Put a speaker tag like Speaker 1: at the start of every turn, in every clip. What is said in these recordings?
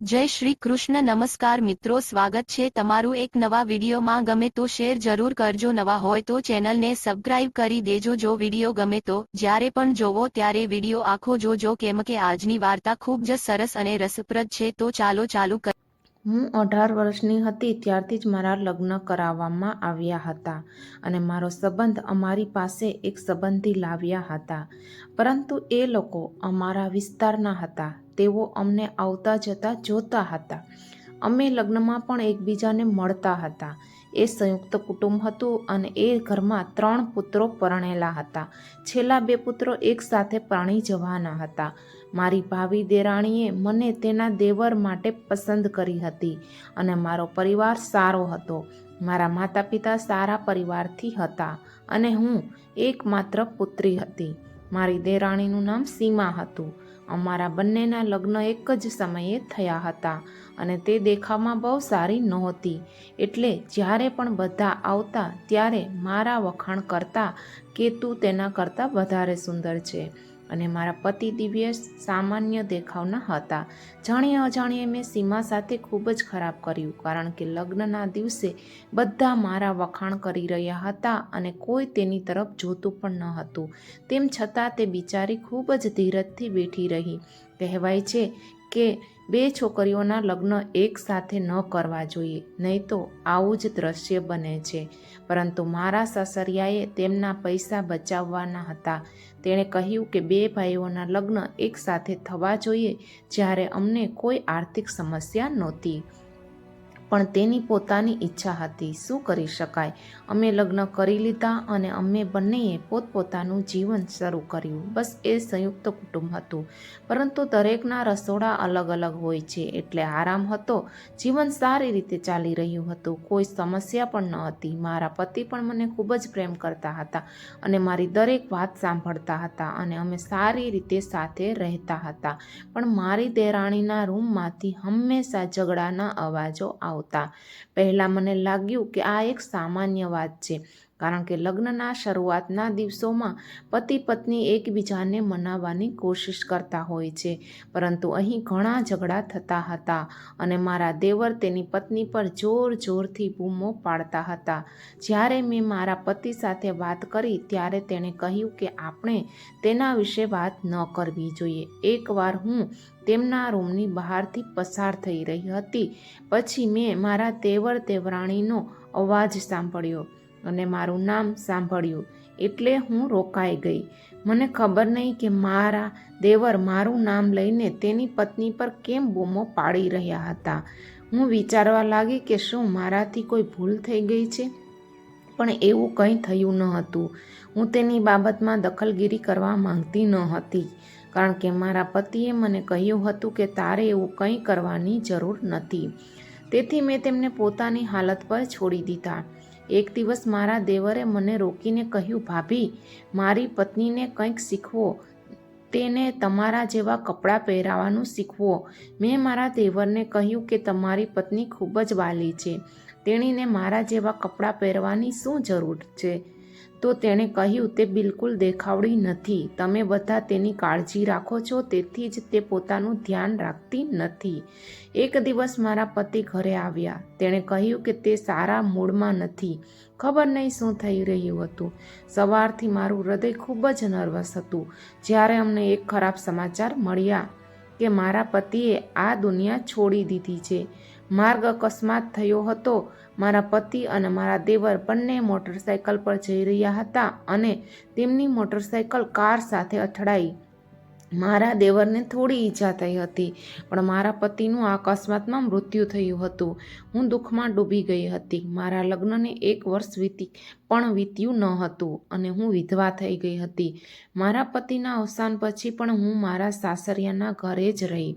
Speaker 1: જય શ્રી કૃષ્ણ, નમસ્કાર મિત્રો, સ્વાગત છે તમારું એક નવા વિડીયોમાં. ગમે તો શેર જરૂર કરજો, નવા હોય તો ચેનલને સબસ્ક્રાઇબ કરી દેજો. જો વીડિયો ગમે તો, જ્યારે પણ જોવો ત્યારે વીડિયો આખો જોજો. કેમ કે આજની વાર્તા ખૂબ જ સરસ અને રસપ્રદ છે. તો ચાલો, ચાલુ કર
Speaker 2: હું અઢાર વર્ષની હતી, ત્યારથી જ મારા લગ્ન કરાવવામાં આવ્યા હતા અને મારો સંબંધ અમારી પાસે એક સંબંધી લાવ્યા હતા. પરંતુ એ લોકો અમારા વિસ્તારના હતા. તેઓ અમને આવતા જતા જોતા હતા. અમે લગ્નમાં પણ એકબીજાને મળતા હતા. એ સંયુક્ત કુટુંબ હતું અને એ ઘરમાં ત્રણ પુત્રો પરણેલા હતા. છેલ્લા બે પુત્રો એક સાથે પરણી જવાના હતા. મારી ભાવી દેરાણીએ મને તેના દેવર માટે પસંદ કરી હતી અને મારો પરિવાર સારો હતો. મારા માતા પિતા સારા પરિવારથી હતા અને હું એકમાત્ર પુત્રી હતી. મારી દેરાણીનું નામ સીમા હતું. અમારા બંનેના લગ્ન એક જ સમયે થયા હતા અને તે દેખાવમાં બહુ સારી નહોતી. એટલે જ્યારે પણ બધા આવતા ત્યારે મારા વખાણ કરતા કે તું તેના કરતાં વધારે સુંદર છે. અને મારા પતિ દિવ્ય સામાન્ય દેખાવના હતા. જાણીએ અજાણીએ મેં સીમા સાથે ખૂબ જ ખરાબ કર્યું, કારણ કે લગ્નના દિવસે બધા મારા વખાણ કરી રહ્યા હતા અને કોઈ તેની તરફ જોતું પણ ન હતું. તેમ છતાં તે બિચારી ખૂબ જ ધીરજથી બેઠી રહી. કહેવાય છે કે બે છોકરીઓના લગ્ન એક સાથે ન કરવા જોઈએ, નહીં તો આવું જ દ્રશ્ય બને છે. પરંતુ મારા સાસરિયાએ તેમના પૈસા બચાવવાના હતા. તેણે કહ્યું કે બે ભાઈઓના લગ્ન એક સાથે થવા જોઈએ, જ્યારે અમને કોઈ આર્થિક સમસ્યા નહોતી. પણ તેની પોતાની ઈચ્છા હતી. શું કરી શકાય? અમે લગ્ન કરી લીધા અને અમે બંનેએ પોતપોતાનું જીવન શરૂ કર્યું. બસ એ સંયુક્ત કુટુંબ હતું. પરંતુ દરેકના રસોડા અલગ અલગ હોય છે. એટલે આરામ હતો. જીવન સારી રીતે ચાલી રહ્યું હતું. કોઈ સમસ્યા પણ ન હતી. મારા પતિ પણ મને ખૂબ જ પ્રેમ કરતા હતા અને મારી દરેક વાત સાંભળતા હતા અને અમે સારી રીતે સાથે રહેતા હતા. પણ મારી દેરાણીના રૂમમાંથી હંમેશા ઝઘડાના અવાજો આવતા આવતા પહેલાં મને લાગ્યું કે આ એક સામાન્ય વાત છે. કારણ કે લગ્નના શરૂઆતના દિવસોમાં પતિ પત્ની એકબીજાને મનાવવાની કોશિશ કરતા હોય છે. પરંતુ અહીં ઘણા ઝઘડા થતા હતા અને મારા દેવર તેની પત્ની પર જોર જોરથી બૂમો પાડતા હતા. જ્યારે મેં મારા પતિ સાથે વાત કરી ત્યારે તેણે કહ્યું કે આપણે તેના વિશે વાત ન કરવી જોઈએ. એકવાર હું તેમના રૂમની બહારથી પસાર થઈ રહી હતી. પછી મેં મારા દેવર તેવરાણીનો અવાજ સાંભળ્યો. અને મારું નામ સાંભળ્યું એટલે હું રોકાઈ ગઈ. મને ખબર નહીં કે મારા દેવર મારું નામ લઈને તેની પત્ની પર કેમ બૂમો પાડી રહ્યા હતા. હું વિચારવા લાગી કે શું મારાથી કોઈ ભૂલ થઈ ગઈ છે? પણ એવું કંઈ થયું ન હતું. હું તેની બાબતમાં દખલગીરી કરવા માંગતી ન હતી, કારણ કે મારા પતિએ મને કહ્યું હતું કે તારે એવું કંઈ કરવાની જરૂર નથી. તેથી મેં તેમને પોતાની હાલત પર છોડી દીધા. એક દિવસ મારા દેવરે મને રોકીને કહ્યું, ભાભી, મારી પત્નીને કંઈક શીખવો. તેને તમારા જેવા કપડાં પહેરાવાનું શીખવો. મેં મારા દેવરને કહ્યું કે તમારી પત્ની ખૂબ જ વાલી છે. તેણીને મારા જેવા કપડાં પહેરવાની શું જરૂર છે? તો તેણે કહ્યું, તે બિલકુલ દેખાવડી નથી. તમે બધા તેની કાળજી રાખો છો, તેથી જ તે પોતાનું ધ્યાન રાખતી નથી. એક દિવસ મારા પતિ ઘરે આવ્યા. તેણે કહ્યું કે તે સારા મૂડમાં નથી. ખબર નહીં શું થઈ રહ્યું હતું. સવારથી મારું હૃદય ખૂબ જ નર્વસ હતું. જ્યારે અમને એક ખરાબ સમાચાર મળ્યા કે મારા પતિએ આ દુનિયા છોડી દીધી છે. માર્ગ અકસ્માત થયો હતો. મારા પતિ અને મારા દેવર બંને મોટરસાયકલ પર જઈ રહ્યા હતા અને તેમની મોટરસાયકલ કાર સાથે અથડાઈ. મારા દેવરને થોડી ઈજા થઈ હતી, પણ મારા પતિનું આ અકસ્માતમાં મૃત્યુ થયું હતું. હું દુઃખમાં ડૂબી ગઈ હતી. મારા લગ્નને એક વર્ષ વીતી પણ વીત્યું ન હતું અને હું વિધવા થઈ ગઈ હતી. મારા પતિના અવસાન પછી પણ હું મારા સાસરિયાના ઘરે જ રહી.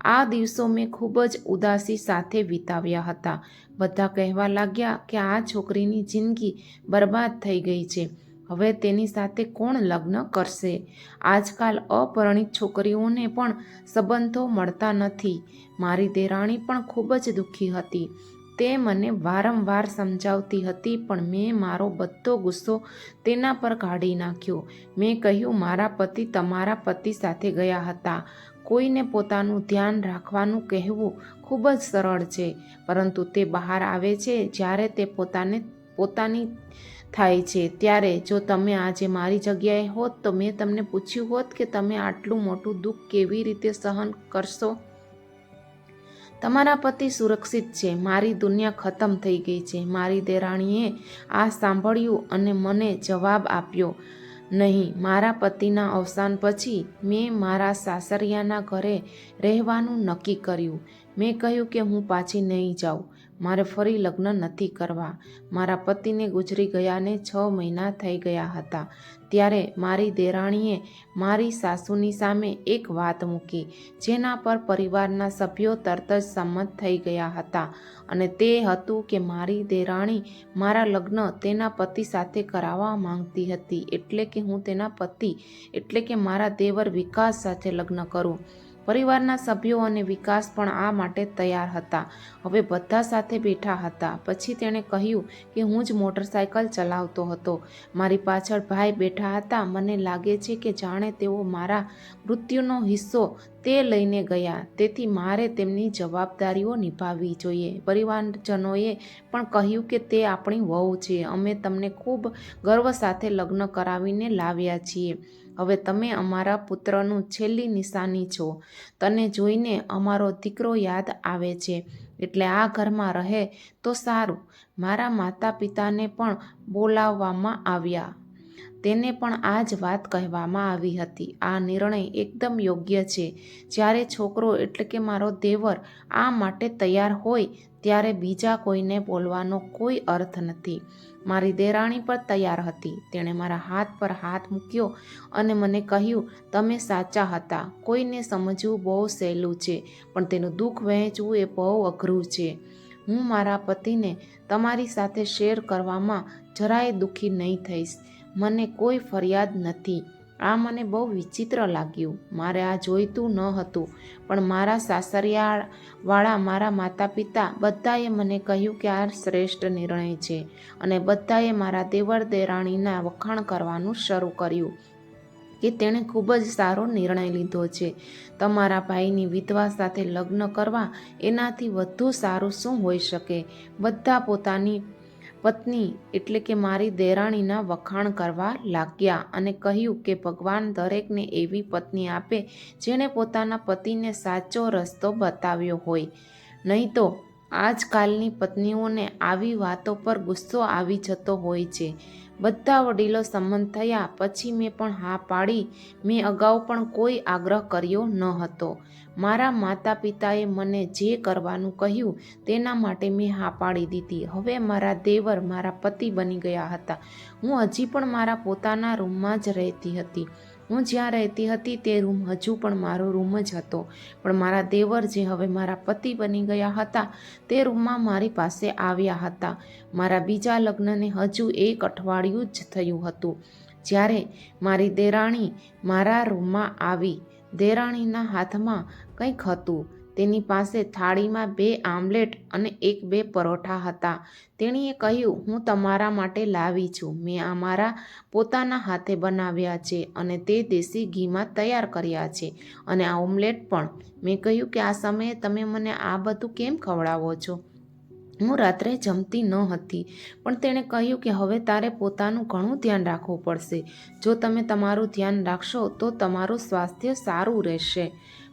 Speaker 2: આ દિવસો મેં ખૂબ જ ઉદાસી સાથે વિતાવ્યા હતા. બધા કહેવા લાગ્યા કે આ છોકરીની જિંદગી બરબાદ થઈ ગઈ છે. હવે તેની સાથે કોણ લગ્ન કરશે? આજકાલ અપરિણિત છોકરીઓને પણ સંબંધો મળતા નથી. મારી દેરાણી પણ ખૂબ જ દુઃખી હતી. તે મને વારંવાર સમજાવતી હતી, પણ મેં મારો બધો ગુસ્સો તેના પર કાઢી નાખ્યો. મેં કહ્યું, મારા પતિ તમારા પતિ સાથે ગયા હતા. કોઈને પોતાનું ધ્યાન રાખવાનું કહેવું ખૂબ જ સરળ છે, પરંતુ તે બહાર આવે છે જ્યારે તે પોતાને, પોતાની થાય છે. ત્યારે જો તમે આજે મારી જગ્યાએ હોત તો મેં તમને પૂછ્યું હોત કે તમે આટલું મોટું દુઃખ કેવી રીતે સહન કરશો? તમારા પતિ સુરક્ષિત છે. મારી દુનિયા ખતમ થઈ ગઈ છે. મારી દેરાણીએ આ સાંભળ્યું અને મને જવાબ આપ્યો. નહીં, મારા પતિના અવસાન પછી મેં મારા સાસરિયાના ઘરે રહેવાનું નક્કી કર્યું. મેં કહ્યું કે હું પાછી નહીં જાઉં. મારે ફરી લગ્ન નથી કરવા. મારા પતિને ગુજરી ગયાને છ મહિના થઈ ગયા હતા. ત્યારે મારી દેરાણીએ મારી સાસુની સામે એક વાત મૂકી, જેના પર પરિવારના સભ્યો તરત જ સંમત થઈ ગયા હતા અને તે હતું કે મારી દેરાણી મારા લગ્ન તેના પતિ સાથે કરાવવા માંગતી હતી એટલે કે હું તેના પતિ એટલે કે મારા દેવર વિકાસ સાથે લગ્ન કરું. પરિવારના સભ્યો અને વિકાસ પણ આ માટે તૈયાર હતા. હવે બધા સાથે બેઠા હતા. પછી તેણે કહ્યું કે હું જ મોટરસાયકલ ચલાવતો હતો. મારી પાછળ ભાઈ બેઠા હતા. મને લાગે છે કે જાણે તેઓ મારા મૃત્યુનો હિસ્સો તે લઈને ગયા. તેથી મારે તેમની જવાબદારીઓ નિભાવવી જોઈએ. પરિવારજનોએ પણ કહ્યું કે તે આપણી વહુ છે. અમે તમને ખૂબ ગર્વ સાથે લગ્ન કરાવીને લાવ્યા છીએ. હવે તમે અમારા પુત્રનું છેલ્લી નિશાની છો. તને જોઈને અમારો દીકરો યાદ આવે છે. એટલે આ ઘરમાં રહે તો સારું. મારા માતા પિતાને પણ બોલાવવામાં આવ્યા. તેને પણ આ જ વાત કહેવામાં આવી હતી. આ નિર્ણય એકદમ યોગ્ય છે. જ્યારે છોકરો એટલે કે મારો દેવર આ માટે તૈયાર હોય ત્યારે બીજા કોઈને બોલવાનો કોઈ અર્થ નથી. મારી દેરાણી પણ તૈયાર હતી. તેણે મારા હાથ પર હાથ મૂક્યો અને મને કહ્યું, તમે સાચા હતા. કોઈને સમજવું બહુ સહેલું છે, પણ તેનું દુઃખ વહેંચવું એ બહુ અઘરું છે. હું મારા પતિને તમારી સાથે શેર કરવામાં જરાય દુઃખી નહીં થઈશ. મને કોઈ ફરિયાદ નથી. આ મને બહુ વિચિત્ર લાગ્યું. મારે આ જોઈતું ન હતું, પણ મારા સાસરિયાવાળા, મારા માતા પિતા બધાએ મને કહ્યું કે આ શ્રેષ્ઠ નિર્ણય છે અને બધાએ મારા દેવર દેરાણીના વખાણ કરવાનું શરૂ કર્યું કે તેણે ખૂબ જ સારો નિર્ણય લીધો છે. તમારા ભાઈની વિધવા સાથે લગ્ન કરવા એનાથી વધુ સારું શું હોઈ શકે? બધા પોતાની પત્ની એટલે કે મારી દેરાણીના વખાણ કરવા લાગ્યા અને કહ્યું કે ભગવાન દરેકને એવી પત્ની આપે જેણે પોતાના પતિને સાચો રસ્તો બતાવ્યો હોય. નહીં તો આજકાલની પત્નીઓને આવી વાતો પર ગુસ્સો આવી જતો હોય છે. બધા વડીલો સંમત થયા પછી મેં પણ હા પાડી. મેં અગાઉ પણ કોઈ આગ્રહ કર્યો ન હતો. મારા માતા પિતાએ મને જે કરવાનું કહ્યું તેના માટે મેં હા પાડી દીધી. હવે મારા દેવર મારા પતિ બની ગયા હતા. હું હજી પણ મારા પોતાના રૂમમાં જ રહેતી હતી. હું જ્યાં રહેતી હતી તે રૂમ હજુ પણ મારો રૂમ જ હતો. પણ મારા દેવર જે હવે મારા પતિ બની ગયા હતા, તે રૂમમાં મારી પાસે આવ્યા હતા. મારા બીજા લગ્નને હજુ એક અઠવાડિયું જ થયું હતું. જ્યારે મારી દેરાણી મારા રૂમમાં આવી, દેરાણીના હાથમાં કંઈક હતું. તેની પાસે થાળીમાં બે આમલેટ અને એક બે પરોઠા હતા. તેણીએ કહ્યું, હું તમારા માટે લાવી છું. મેં આ મારા પોતાના હાથે બનાવ્યા છે અને તે દેશી ઘીમાં તૈયાર કર્યા છે અને આ ઓમલેટ પણ. મેં કહ્યું, કે આ સમયે તમે મને આ બધું કેમ ખવડાવો છો? હું રાત્રે જમતી ન હતી. પણ તેણે કહ્યું કે, હવે તારે પોતાનું ઘણું ધ્યાન રાખવું પડશે. જો તમે તમારું ધ્યાન રાખશો, તો તમારું સ્વાસ્થ્ય સારું રહેશે.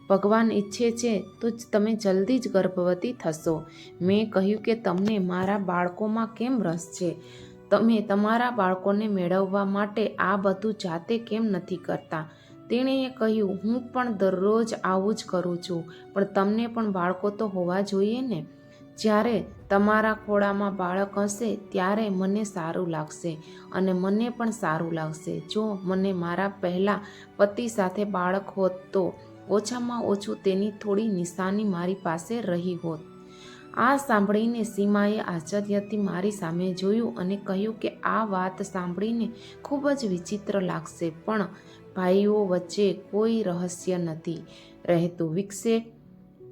Speaker 2: ભગવાન ઈચ્છે છે, તો તમે જલ્દી જ ગર્ભવતી થશો. મેં કહ્યું કે તમને મારા બાળકોમાં કેમ રસ છે? તમે તમારા બાળકોને મેળવવા માટે આ બધું જાતે કેમ નથી કરતા? તેણીએ કહ્યું, હું પણ દરરોજ આવું જ કરું છું, પણ તમને પણ બાળકો તો હોવા જોઈએ ને? જ્યારે તમારા ખોળામાં બાળક હશે, ત્યારે મને સારું લાગશે, અને મને પણ સારું લાગશે. જો મને મારા પહેલાં પતિ સાથે બાળક હોત તો ઓછામાં ઓછું તેની થોડી નિશાની મારી પાસે રહી હોત. આ સાંભળીને સીમાએ આશ્ચર્યથી મારી સામે જોયું અને કહ્યું કે આ વાત સાંભળીને ખૂબ જ વિચિત્ર લાગશે, પણ ભાઈઓ વચ્ચે કોઈ રહસ્ય નથી. રહેતું વિકસે.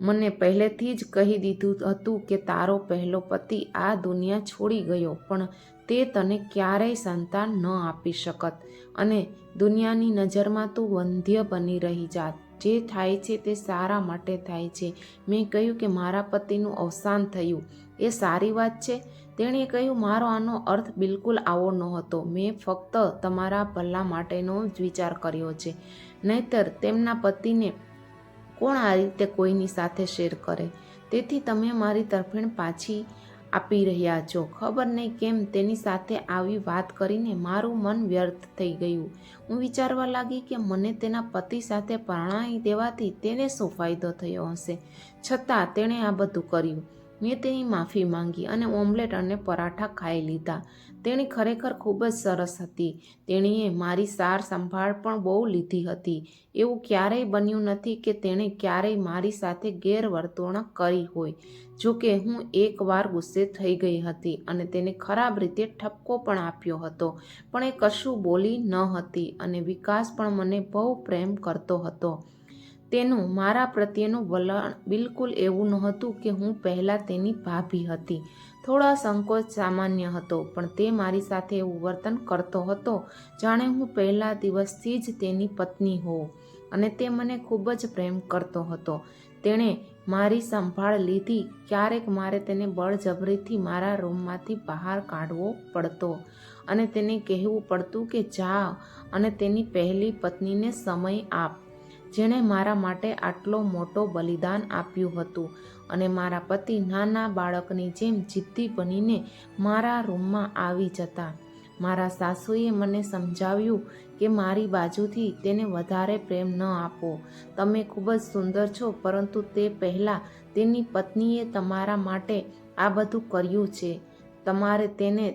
Speaker 2: મને પહેલેથી જ કહી દીધું હતું કે તારો પહેલો પતિ આ દુનિયા છોડી ગયો, પણ તે તને ક્યારેય સંતાન ન આપી શકત અને દુનિયાની નજરમાં તું વંધ્ય બની રહી જાત. જે થાય છે તે સારા માટે થાય છે. મેં કહ્યું કે મારા પતિનું અવસાન થયું. એ સારી વાત છે. તેણે કહ્યું, મારો આનો અર્થ બિલકુલ આવો નહોતો. મેં ફક્ત તમારા ભલા માટેનો જ વિચાર કર્યો છે. નહીતર તેમના પતિને કોણ આ રીતે કોઈની સાથે શેર કરે? તેથી તમે મારી તરફેણ પાછી આપી રહ્યા છો. ખબર નહીં કેમ તેની સાથે આવી વાત કરીને મારું મન વ્યર્થ થઈ ગયું. હું વિચારવા લાગી કે મને તેના પતિ સાથે પરણાવી દેવાથી તેને શું ફાયદો થયો હશે? છતાં તેણે આ બધું કર્યું. મેં તેની માફી માંગી અને ઓમલેટ અને પરાઠા ખાઈ લીધા. તેણી ખરેખર ખૂબ જ સરસ હતી. તેણીએ મારી સાર સંભાળ પણ બહુ લીધી હતી. એવું ક્યારેય બન્યું નથી કે તેણે ક્યારેય મારી સાથે ગેરવર્તણૂક કરી હોય. જો કે હું એકવાર ગુસ્સે થઈ ગઈ હતી અને તેને ખરાબ રીતે ઠપકો પણ આપ્યો હતો, પણ એ કશું બોલી ન હતી અને વિકાસ પણ મને બહુ પ્રેમ કરતો હતો. તેનું, મારા પ્રત્યેનું વલણ બિલકુલ એવું નહોતું કે હું પહેલાં તેની ભાભી હતી. થોડા સંકોચ સામાન્ય હતો, પણ તે મારી સાથે એવું વર્તન કરતો હતો જાણે હું પહેલા દિવસથી જ તેની પત્ની હોઉં અને તે મને ખૂબ જ પ્રેમ કરતો હતો. તેણે મારી સંભાળ લીધી, ક્યારેક મારે તેને બળજબરીથી મારા રૂમમાંથી બહાર કાઢવો પડતો અને તેને કહેવું પડતું કે જા અને તેની પહેલી પત્નીને સમય આપ. જેણે મારા માટે આટલો મોટો બલિદાન આપ્યું હતું અને મારા પતિ નાના બાળકની જેમ જિદ્દી બનીને મારા રૂમમાં આવી જતા. મારા સાસુએ મને સમજાવ્યું કે મારી બાજુથી તેને વધારે પ્રેમ ન આપો. તમે ખૂબ જ સુંદર છો, પરંતુ તે પહેલાં તેની પત્નીએ તમારા માટે આ બધું કર્યું છે. તમારે તેને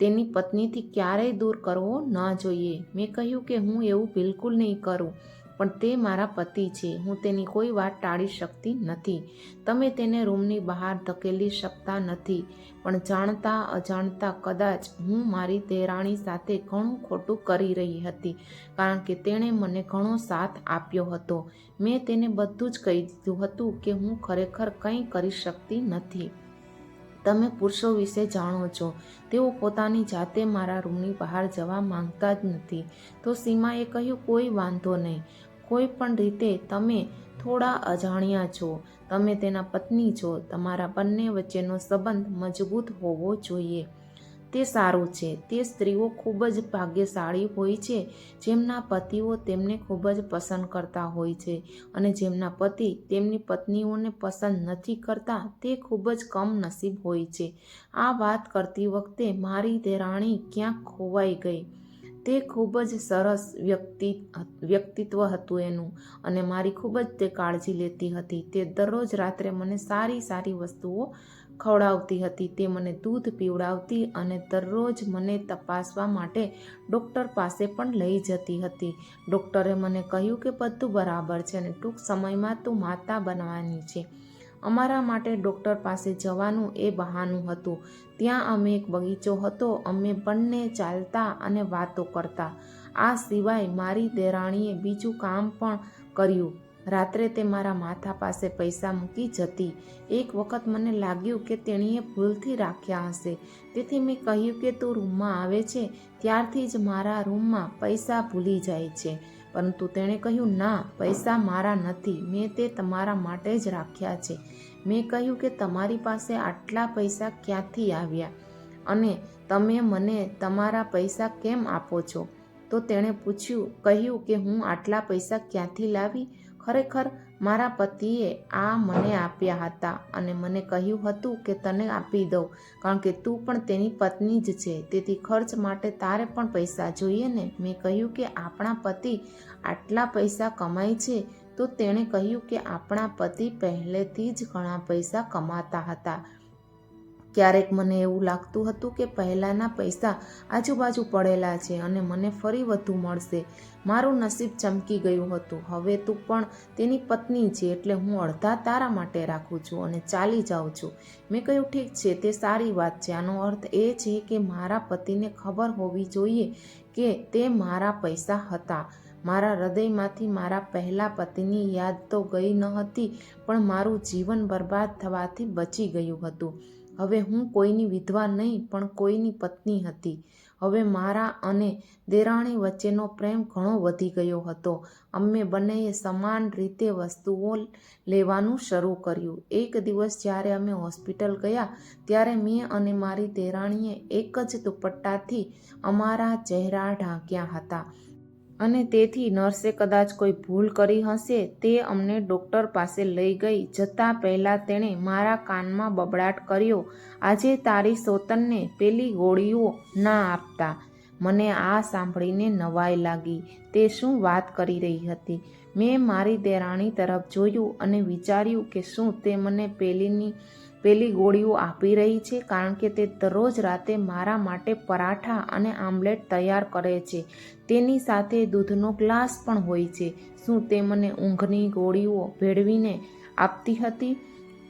Speaker 2: તેની પત્નીથી ક્યારેય દૂર કરવો ન જોઈએ. મેં કહ્યું કે હું એવું બિલકુલ નહીં કરું. પણ તે મારા પતિ છે. હું તેની કોઈ વાત ટાળી શકતી નથી. તમે તેને રૂમની બહાર ધકેલી શકતા નથી. પણ જાણતા અજાણતા કદાચ હું મારી દેરાણી સાથે ઘણું ખોટું કરી રહી હતી, કારણ કે તેણે મને ઘણો સાથ આપ્યો હતો. મેં તેને બધું જ કહી દીધું હતું કે હું ખરેખર કંઈ કરી શકતી નથી. તમે પુરુષો વિશે જાણો છો. તેઓ પોતાની જાતે મારા રૂમની બહાર જવા માંગતા જ નથી. તો સીમાએ કહ્યું, કોઈ વાંધો નહીં. કોઈ પણ રીતે તમે થોડા અજાણ્યા છો, તમે તેના પત્ની છો, તમારા બંને વચ્ચેનો સંબંધ મજબૂત હોવો જોઈએ. તે સારું છે. તે સ્ત્રીઓ ખૂબ જ ભાગ્યશાળી હોય છે, જેમના પતિઓ તેમને ખૂબ જ પસંદ કરતા હોય છે અને જેમના પતિ તેમની પત્નીઓને પસંદ નથી કરતા, તે ખૂબ જ કમ નસીબ હોય છે. આ વાત કરતી વખતે મારી દેરાણી ક્યાંક ખોવાઈ ગઈ. તે ખૂબ જ સરસ વ્યક્તિ વ્યક્તિત્વ હતું એનું. અને મારી ખૂબ જ તે કાળજી લેતી હતી. તે દરરોજ રાત્રે મને સારી સારી વસ્તુઓ ખવડાવતી હતી. તે મને દૂધ પીવડાવતી અને દરરોજ મને તપાસવા માટે ડૉક્ટર પાસે પણ લઈ જતી હતી. ડૉક્ટરે મને કહ્યું કે બધું બરાબર છે અને ટૂંક સમયમાં તું માતા બનવાની છે. અમારા માટે ડૉક્ટર પાસે જવાનું એ બહાનું હતું. ત્યાં અમે એક બગીચો હતો. અમે બંને ચાલતા અને વાતો કરતા. આ સિવાય મારી દેરાણીએ બીજું કામ પણ કર્યું. રાત્રે તે મારા માથા પાસે પૈસા મૂકી જતી. એક વખત મને લાગ્યું કે તેણીએ ભૂલથી રાખ્યા હશે. તેથી મેં કહ્યું કે તું રૂમમાં આવે છે. ત્યારથી જ મારા રૂમમાં પૈસા ભૂલી જાય છે. પરંતુ તેણે કહ્યું, ના, પૈસા મારા નથી. મેં તે તમારા માટે જ રાખ્યા છે. મેં કહ્યું કે તમારી પાસે આટલા પૈસા ક્યાંથી આવ્યા? અને તમે મને તમારા પૈસા કેમ આપો છો? તો તેણે પૂછ્યું, કહ્યું કે હું આટલા પૈસા ક્યાંથી લાવી? ખરેખર મારા પતિએ આ મને આપ્યા હતા અને મને કહ્યું હતું કે તને આપી દઉં, કારણ કે તું પણ તેની પત્ની જ છે. તેથી ખર્ચ માટે તારે પણ પૈસા જોઈએ ને? મેં કહ્યું કે આપણા પતિ આટલા પૈસા કમાય છે તો તેણે કહ્યું કે આપણા પતિ પહેલેથી જ ઘણા પૈસા કમાતા હતા. ક્યારેક મને એવું લાગતું હતું કે પહેલાંના પૈસા આજુબાજુ પડેલા છે અને મને ફરી વધુ મળશે. મારું નસીબ ચમકી ગયું હતું. હવે તું પણ તેની પત્ની છે એટલે હું અડધા તારા માટે રાખું છું અને ચાલી જાઉં છું. મેં કહ્યું, ઠીક છે, તે સારી વાત છે. આનો અર્થ એ છે કે મારા પતિને ખબર હોવી જોઈએ કે તે મારા પૈસા હતા. મારા હૃદયમાંથી મારા પહેલા પતિની યાદ તો ગઈ ન હતી, પણ મારું જીવન બરબાદ થવાથી બચી ગયું હતું. હવે હું કોઈની વિધવા નહીં, પણ કોઈની પત્ની હતી. હવે મારા અને દેરાણી વચ્ચેનો પ્રેમ ઘણો વધી ગયો હતો. અમે બંનેએ સમાન રીતે વસ્તુઓ લેવાનું શરૂ કર્યું. એક દિવસ જ્યારે અમે હોસ્પિટલ ગયા, ત્યારે મેં અને મારી દેરાણીએ એક જ દુપટ્ટાથી અમારા ચહેરા ઢાંક્યા હતા. અને તેથી નર્સે કદાચ કોઈ ભૂલ કરી હશે, તે અમને ડૉક્ટર પાસે લઈ ગઈ. જતાં પહેલાં તેણે મારા કાનમાં બબડાટ કર્યો. આજે તારી સોતનને પેલી ગોળીઓ ના આપતા. મને આ સાંભળીને નવાઈ લાગી. તે શું વાત કરી રહી હતી? મેં મારી દેરાણી તરફ જોયું અને વિચાર્યું કે શું તે મને પેલીની, પેલી ગોળીઓ આપી રહી છે, કારણ કે તે દરરોજ રાતે મારા માટે પરાઠા અને આમલેટ તૈયાર કરે છે. તેની સાથે દૂધનો ગ્લાસ પણ હોય છે. શું તે મને ઊંઘની ગોળીઓ ભેળવીને આપતી હતી?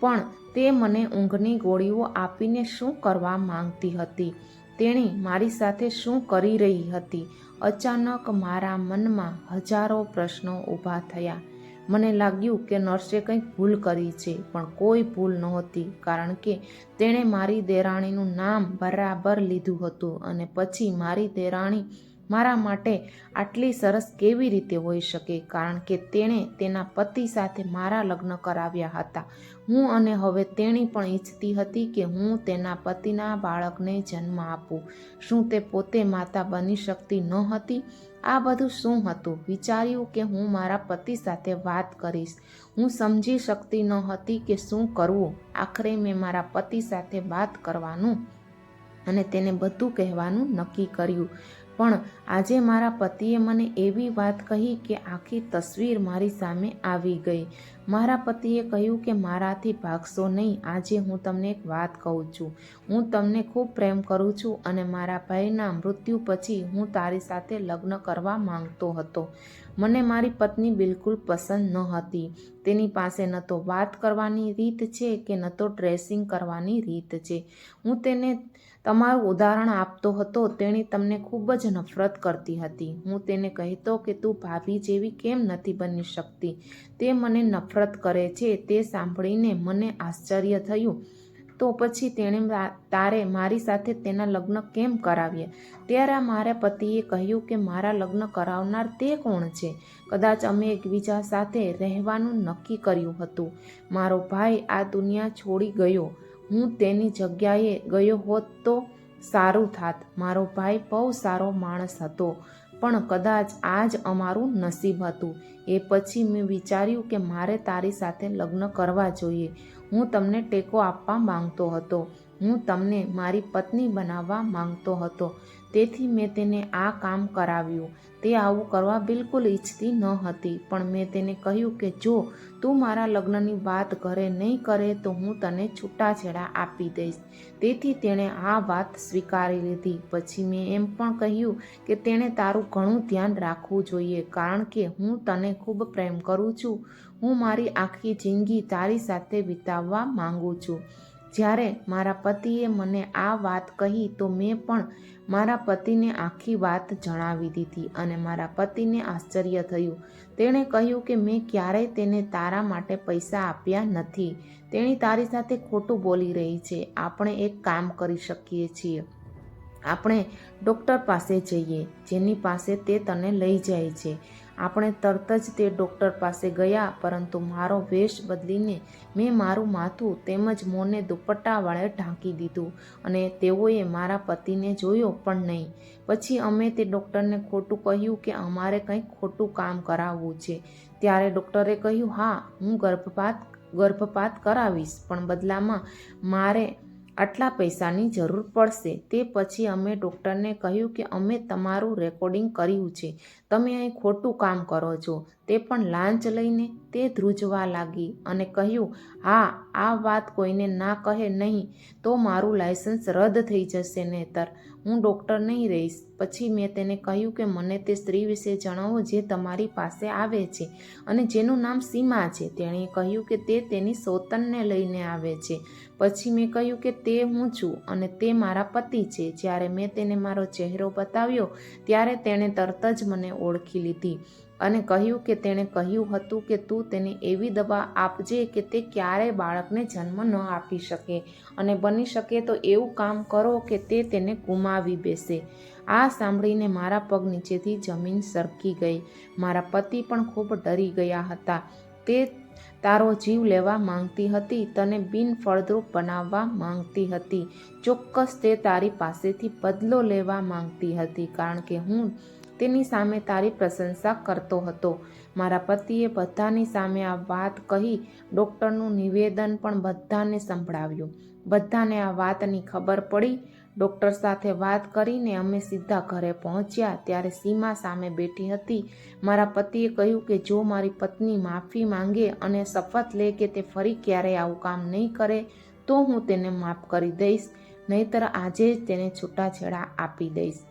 Speaker 2: પણ તે મને ઊંઘની ગોળીઓ આપીને શું કરવા માંગતી હતી? તેણે મારી સાથે શું કરી રહી હતી? અચાનક મારા મનમાં હજારો પ્રશ્નો ઊભા થયા. મને લાગ્યું કે નર્સે કંઈક ભૂલ કરી છે, પણ કોઈ ભૂલ નહોતી, કારણ કે તેણે મારી દેરાણીનું નામ બરાબર લીધું હતું અને પછી મારી દેરાણી મારા માટે આટલી સરસ કેવી રીતે હોઈ શકે? કારણ કે તેણે તેના પતિ સાથે મારા લગ્ન કરાવ્યા હતા. હું અને હવે તેણી પણ ઈચ્છતી હતી કે હું તેના પતિના બાળકને જન્મ આપું. શું તે પોતે માતા બની શકતી ન હતી? આ બધું શું હતું? વિચાર્યું કે હું મારા પતિ સાથે વાત કરીશ. હું સમજી શકતી ન હતી કે શું કરવું. આખરે મેં મારા પતિ સાથે વાત કરવાનું અને તેને બધું કહેવાનું નક્કી કર્યું. પણ આજે મારા પતિએ મને એવી વાત કહી કે આખી તસવીર મારી સામે આવી ગઈ. મારા પતિએ કહ્યું કે મારાથી ભાગશો નહીં, આજે હું તમને એક વાત કહું છું. હું તમને ખૂબ પ્રેમ કરું છું અને મારા ભાઈના મૃત્યુ પછી હું તારી સાથે લગ્ન કરવા માંગતો હતો. મને મારી પત્ની બિલકુલ પસંદ ન હતી. તેની પાસે ન તો વાત કરવાની રીત છે કે ન તો ડ્રેસિંગ કરવાની રીત છે. હું તેને તમારું ઉદાહરણ આપતો હતો, તેણે તમને ખૂબ જ નફરત કરતી હતી. હું તેને કહેતો કે, તું ભાભી જેવી કેમ નથી બની શકતી? તે મને નફરત કરે છે, તે સાંભળીને મને આશ્ચર્ય થયું. તો પછી તેણે તારે મારી સાથે તેના લગ્ન કેમ કરાવ્યા? ત્યારે મારા પતિએ કહ્યું કે, મારા લગ્ન કરાવનાર તે કોણ છે? કદાચ અમે એકબીજા સાથે રહેવાનું નક્કી કર્યું હતું. મારો ભાઈ આ દુનિયા છોડી ગયો. હું તેની જગ્યાએ ગયો હોત તો સારું થાત. મારો ભાઈ બહુ સારો માણસ હતો, પણ કદાચ આ જ અમારું નસીબ હતું. એ પછી મેં વિચાર્યું કે મારે તારી સાથે લગ્ન કરવા જોઈએ. હું તમને ટેકો આપવા માંગતો હતો. હું તમને મારી પત્ની બનાવવા માંગતો હતો. તેથી મેં તેને આ કામ કરાવ્યું. તે આવું કરવા બિલકુલ ઈચ્છતી ન હતી, પણ મેં તેને કહ્યું કે જો તું મારા લગ્નની વાત ઘરે નહીં કરે તો હું તને છૂટાછેડા આપી દઈશ. તેથી તેણે આ વાત સ્વીકારી લીધી. પછી મેં એમ પણ કહ્યું કે તેણે તારું ઘણું ધ્યાન રાખવું જોઈએ, કારણ કે હું તને ખૂબ પ્રેમ કરું છું. હું મારી આખી જિંદગી તારી સાથે વિતાવવા માંગુ છું. જ્યારે મારા પતિએ મને આ વાત કહી તો મેં પણ મારા પતિને આખી વાત જણાવી દીધી અને મારા પતિને આશ્ચર્ય થયું. તેણે કહ્યું કે મેં ક્યારેય તેને તારા માટે પૈસા આપ્યા નથી. તેણી તારી સાથે ખોટું બોલી રહી છે. આપણે એક કામ કરી શકીએ છીએ. આપણે ડૉક્ટર પાસે જઈએ, જેની પાસે તે તને લઈ જાય છે. આપણે તરત જ તે ડૉક્ટર પાસે ગયા, પરંતુ મારો વેશ બદલીને મેં મારું માથું તેમજ મોંને દુપટ્ટા વાળે ઢાંકી દીધું અને તેઓએ મારા પતિને જોયો પણ નહીં. પછી અમે તે ડૉક્ટરને ખોટું કહ્યું કે અમારે કંઈક ખોટું કામ કરાવવું છે. ત્યારે ડૉક્ટરે કહ્યું, હા, હું ગર્ભપાત ગર્ભપાત કરાવીશ, પણ બદલામાં મારે આટલા પૈસાની જરૂર પડશે. તે પછી અમે ડૉક્ટરને કહ્યું કે અમે તમારું રેકોર્ડિંગ કર્યું છે. તમે અહીં ખોટું કામ કરો છો. તે પણ લાંચ લઈને તે ધ્રુજવા લાગી અને કહ્યું, હા, આ વાત કોઈને ના કહે નહીં, તો મારું લાયસન્સ રદ થઈ જશે નહીતર. હું ડૉક્ટર નહીં રહીશ. પછી મેં તેને કહ્યું કે, મને તે સ્ત્રી વિશે જણાવો જે તમારી પાસે આવે છે અને જેનું નામ સીમા છે. તેણે કહ્યું કે, તે તેની સોતનને લઈને આવે છે. પછી મેં કહ્યું કે, તે હું છું અને તે મારા પતિ છે. જ્યારે મેં તેને મારો ચહેરો બતાવ્યો, ત્યારે તેણે તરત જ મને ઓળખી લીધી અને કહ્યું કે તેણે કહ્યું હતું કે તું તેને એવી દવા આપજે કે તે ક્યારેય બાળકને જન્મ ન આપી શકે અને બની શકે તો એવું કામ કરો કે તે તેને ગુમાવી બેસે. આ સાંભળીને મારા પગ નીચેથી જમીન સરકી ગઈ. મારા પતિ પણ ખૂબ ડરી ગયા હતા. તે તારો જીવ લેવા માંગતી હતી, તને બિનફળદ્રુપ બનાવવા માંગતી હતી. ચોક્કસ તે તારી પાસેથી બદલો લેવા માંગતી હતી, કારણ કે હું તેની સામે તારી પ્રશંસા કરતો હતો. મારા પતિએ બધાની સામે આ વાત કહી ડૉક્ટરનું નિવેદન પણ બધાને સંભળાવ્યું. બધાને આ વાતની ખબર પડી. ડૉક્ટર સાથે વાત કરીને અમે સીધા ઘરે પહોંચ્યા ત્યારે સીમા સામે બેઠી હતી. મારા પતિએ કહ્યું કે જો મારી પત્ની માફી માંગે અને શપથ લે કે તે ફરી ક્યારેય આવું કામ નહીં કરે, તો હું તેને માફ કરી દઈશ, નહીતર આજે જ તેને છૂટાછેડા આપી દઈશ.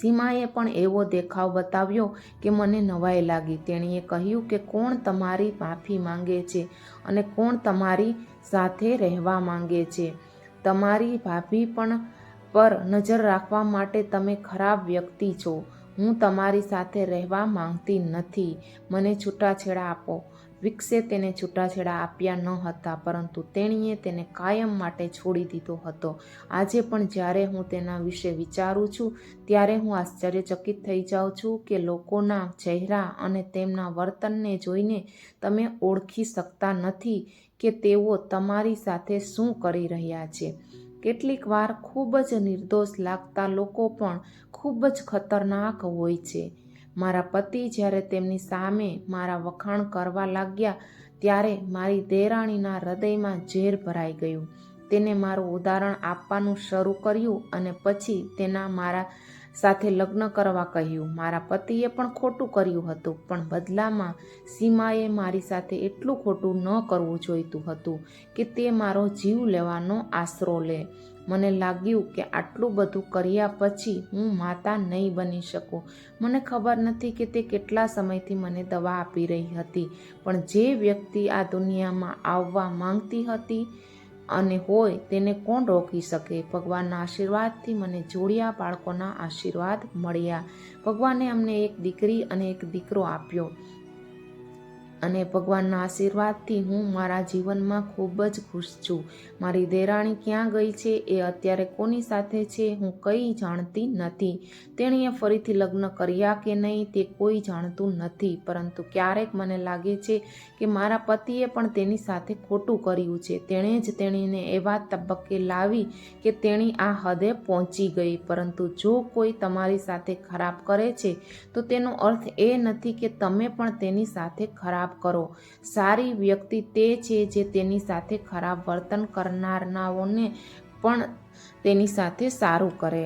Speaker 2: સીમાએ પણ એવો દેખાવ બતાવ્યો કે મને નવાઈ લાગી. તેણીએ કહ્યું કે કોણ તમારી માફી માંગે છે અને કોણ તમારી સાથે રહેવા માંગે છે. તમારી ભાભી પણ પર નજર રાખવા માટે તમે ખરાબ વ્યક્તિ છો. હું તમારી સાથે રહેવા માંગતી નથી. મને છૂટાછેડા આપો. વિક્સે તેને છૂટાછેડા આપ્યા ન હતા, પરંતુ તેણીએ તેને કાયમ માટે છોડી દીધો હતો. આજે પણ જ્યારે હું તેના વિશે વિચારું છું, ત્યારે હું આશ્ચર્યચકિત થઈ જાઉં છું કે લોકોના ચહેરા અને તેમના વર્તનને જોઈને તમે ઓળખી શકતા નથી કે તેઓ તમારી સાથે શું કરી રહ્યા છે. કેટલીક વાર ખૂબ જ નિર્દોષ લાગતા લોકો પણ ખૂબ જ ખતરનાક હોય છે. મારા પતિ જ્યારે તેમની સામે મારા વખાણ કરવા લાગ્યા, ત્યારે મારી દેરાણીના હૃદયમાં ઝેર ભરાઈ ગયું. તેને મારું ઉદાહરણ આપવાનું શરૂ કર્યું અને પછી તેના મારા સાથે લગ્ન કરવા કહ્યું. મારા પતિએ પણ ખોટું કર્યું હતું, પણ બદલામાં સીમાએ મારી સાથે એટલું ખોટું ન કરવું જોઈતું હતું કે તે મારો જીવ લેવાનો આશરો લે. મને લાગ્યું કે આટલું બધું કર્યા પછી હું માતા નહીં બની શકું. મને ખબર નથી કે તે કેટલા સમયથી મને દવા આપી રહી હતી, પણ જે વ્યક્તિ આ દુનિયામાં આવવા માંગતી હતી અને હોય તેને કોણ રોકી શકે? ભગવાનના આશીર્વાદથી મને જોડિયા બાળકોના આશીર્વાદ મળ્યા. ભગવાને અમને એક દીકરી અને એક દીકરો આપ્યો. અને ભગવાનના આશીર્વાદથી હું મારા જીવનમાં ખૂબ જ ખુશ છું. મારી દેરાણી ક્યાં ગઈ છે એ અત્યારે કોની સાથે છે હું કંઈ જાણતી નથી. તેણીએ ફરીથી લગ્ન કર્યા કે નહીં તે કોઈ જાણતું નથી, પરંતુ ક્યારેક મને લાગે છે કે મારા પતિએ પણ તેની સાથે ખોટું કર્યું છે. તેણે જ તેણીને એવા તબક્કે લાવી કે તેણી આ હદે પહોંચી ગઈ, પરંતુ જો કોઈ તમારી સાથે ખરાબ કરે છે, તો તેનો અર્થ એ નથી કે તમે પણ તેની સાથે ખરાબ કરો. સારી વ્યક્તિ તે છે જે તેની સાથે ખરાબ વર્તન કરનારનાઓને પણ તેની સાથે સારું કરે.